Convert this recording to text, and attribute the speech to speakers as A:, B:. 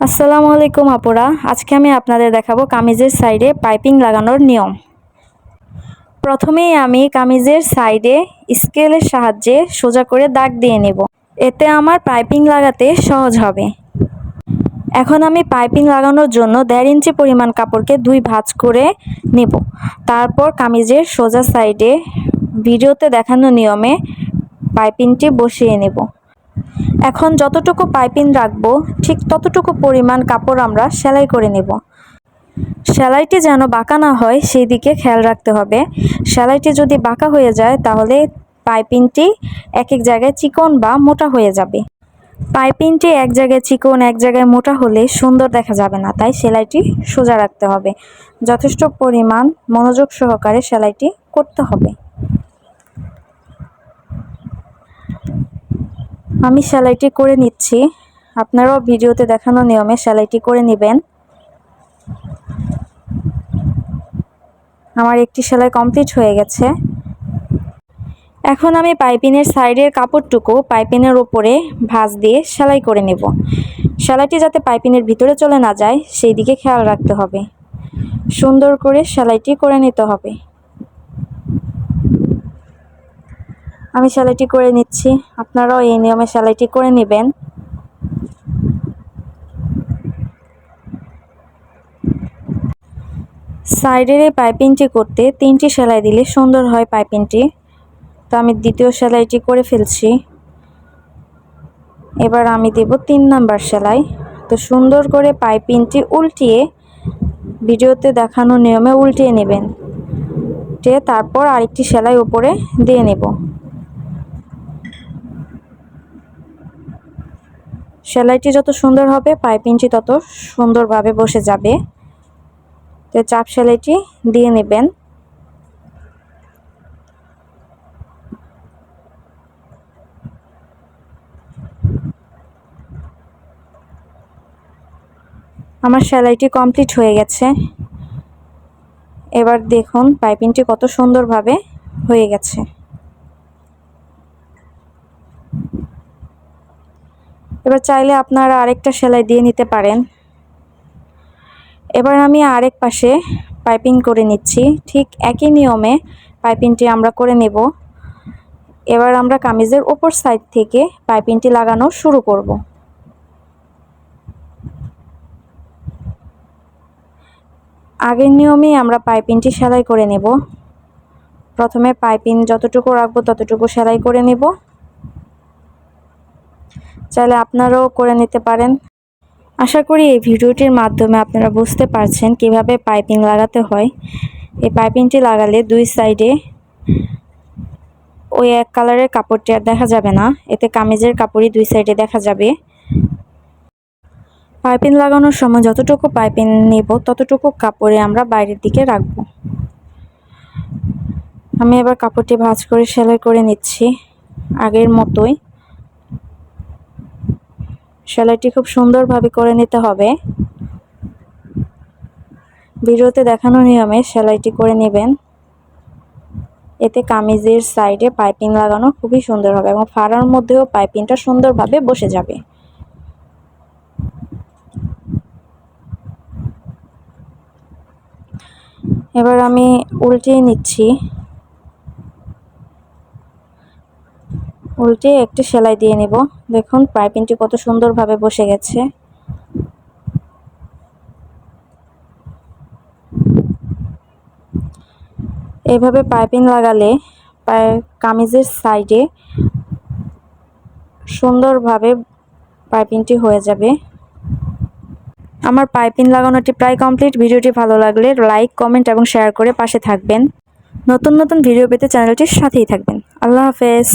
A: আসসালামু আলাইকুম আপুরা। আজকে আমি আপনাদের দেখাবো কামিজের সাইডে পাইপিং লাগানোর নিয়ম। প্রথমেই আমি কামিজের সাইডে স্কেলের সাহায্যে সোজা করে দাগ দিয়ে নেব। এতে আমার পাইপিং লাগাতে সহজ হবে। এখন আমি পাইপিং লাগানোর জন্য দেড় ইঞ্চি পরিমাণ কাপড়কে দুই ভাঁজ করে নেব। তারপর কামিজের সোজা সাইডে ভিডিওতে দেখানো নিয়মে পাইপিংটি বসিয়ে নেব। এখন যতটুকু পাইপিং রাখব, ঠিক ততটুকু পরিমাণ কাপড় আমরা সেলাই করে নেব। সেলাইটি যেন বাঁকা না হয়, সেই দিকে খেয়াল রাখতে হবে। সেলাইটি যদি বাঁকা হয়ে যায়, তাহলে পাইপিংটি এক এক জায়গায় চিকন বা মোটা হয়ে যাবে। পাইপিংটি এক জায়গায় চিকন, এক জায়গায় মোটা হলে সুন্দর দেখা যাবে না, তাই সেলাইটি সোজা রাখতে হবে। যথেষ্ট পরিমাণ মনোযোগ সহকারে সেলাইটি করতে হবে। আমি সেলাইটি করে নিচ্ছি। আপনারাও ভিডিওতে দেখানো নিয়মে সেলাইটি করে নেবেন। আমার একটি সেলাই কমপ্লিট হয়ে গেছে। এখন আমি পাইপিনের সাইডের কাপড়টুকু পাইপিনের ওপরে ভাঁজ দিয়ে সেলাই করে নেব। সেলাইটি যাতে পাইপিনের ভিতরে চলে না যায় সেই দিকে খেয়াল রাখতে হবে। সুন্দর করে সেলাইটি করে নিতে হবে। আমি সেলাইটি করে নিচ্ছি। আপনারাও এই নিয়মে সেলাইটি করে নেবেন। সাইডের এই পাইপিংটি করতে তিনটি সেলাই দিলে সুন্দর হয় পাইপিংটি। তো আমি দ্বিতীয় সেলাইটি করে ফেলছি। এবার আমি দেব তিন নাম্বার সেলাই। তো সুন্দর করে পাইপিংটি উল্টিয়ে ভিডিওতে দেখানো নিয়মে উল্টিয়ে নেবেন। তারপর আরেকটি সেলাই উপরে দিয়ে নেব। সেলাইটি যত সুন্দর হবে পাইপিংটি তত সুন্দরভাবে বসে যাবে। তো চাপ সেলাইটি দিয়ে নেবেন। আমার সেলাইটি কমপ্লিট হয়ে গেছে। এবার দেখুন পাইপিংটি কত সুন্দরভাবে হয়ে গেছে। এবার চাইলে আপনারা আরেকটা সেলাই দিয়ে নিতে পারেন। এবার আমি আরেক পাশে পাইপিং করে নিচ্ছি। ঠিক একই নিয়মে পাইপিংটি আমরা করে নেব। এবার আমরা কামিজের ওপর সাইড থেকে পাইপিংটি লাগানো শুরু করব। আগের নিয়মেই আমরা পাইপিংটি সেলাই করে নেব। প্রথমে পাইপিং যতটুকু রাখব ততটুকু সেলাই করে নেব। চাইলে আপনারাও করে নিতে পারেন। আশা করি এই ভিডিওটির মাধ্যমে আপনারা বুঝতে পারছেন কীভাবে পাইপিং লাগাতে হয়। এই পাইপিংটি লাগালে দুই সাইডে ওই এক কালারের কাপড়টি আর দেখা যাবে না। এতে কামিজের কাপড়ই দুই সাইডে দেখা যাবে। পাইপিং লাগানোর সময় যতটুকু পাইপিং নেব, ততটুকু কাপড়ে আমরা বাইরের দিকে রাখব। আমি এবার কাপড়টি ভাঁজ করে সেলাই করে নিচ্ছি আগের মতোই। সেলাইটি খুব সুন্দরভাবে করে নিতে হবে। ভিডিওতে দেখানো নিয়মে সেলাইটি করে নেবেন। এতে কামিজের সাইডে পাইপিং লাগানো খুবই সুন্দর হবে এবং ফাড়ার মধ্যেও পাইপিংটা সুন্দরভাবে বসে যাবে। এবার আমি উল্টিয়ে নিচ্ছি। উল্টে একটি সেলাই দিয়ে নেব। দেখুন, পাইপিংটি কত সুন্দরভাবে বসে গেছে। এভাবে পাইপিং লাগালে কামিজের সাইডে সুন্দরভাবে পাইপিংটি হয়ে যাবে। আমার পাইপিং লাগানোটি প্রায় কমপ্লিট। ভিডিওটি ভালো লাগলে লাইক, কমেন্ট এবং শেয়ার করে পাশে থাকবেন। নতুন নতুন ভিডিও পেতে চ্যানেলটির সাথেই থাকবেন। আল্লাহ হাফেজ।